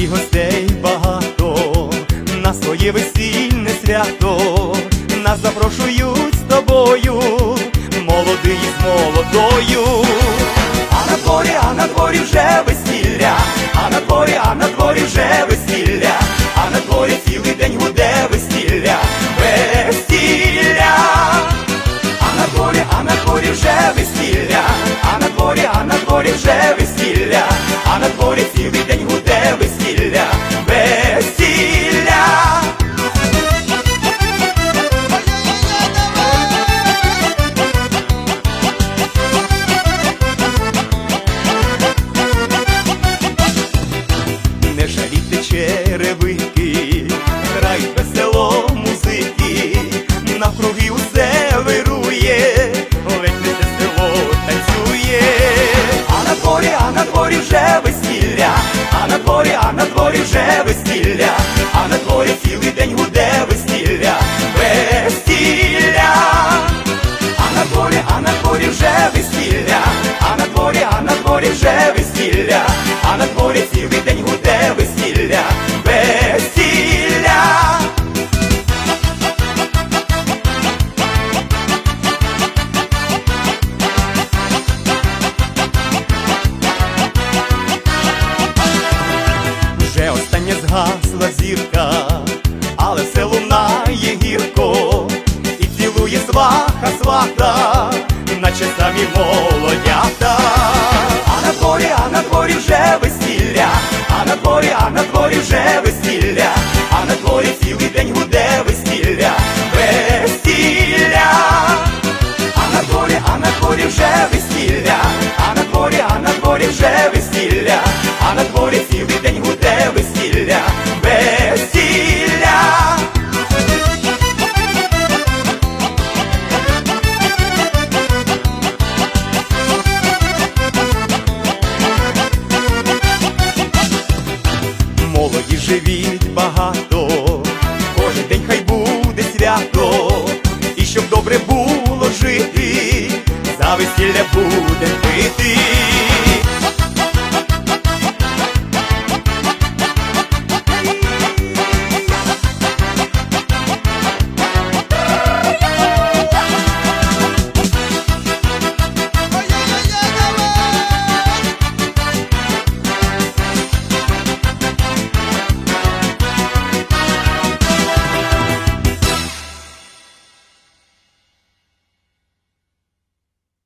і гостей багато, на своє весільне свято, нас запрошують з тобою, молодий з молодою, а на дворі, а на дворі вже весілля. Черевики, грай весело музики, навкруги усе вирує, ледь не село танцює. А на дворі, а на дворі вже весілля, а на дворі, а на дворі вже весілля, а на дворі цілий день гуде весілля, весілля. А на дворі, а на дворі вже весілля, а на дворі, а на дворі вже весілля, а на дворі цілий день згасла зірка, але все лунає гірко, і цілує сваха свата, наче самі молодята. А на дворі, а на дворі вже весілля, а на дворі, а на дворі вже весілля, а на дворі цілий день гуде весілля, весілля. А на дворі, а на дворі вже весілля, а на дворі, а на дворі вже весілля, а на дворі живіть багато, кожен день хай буде свято, і щоб добре було жити, за весілля буде пити.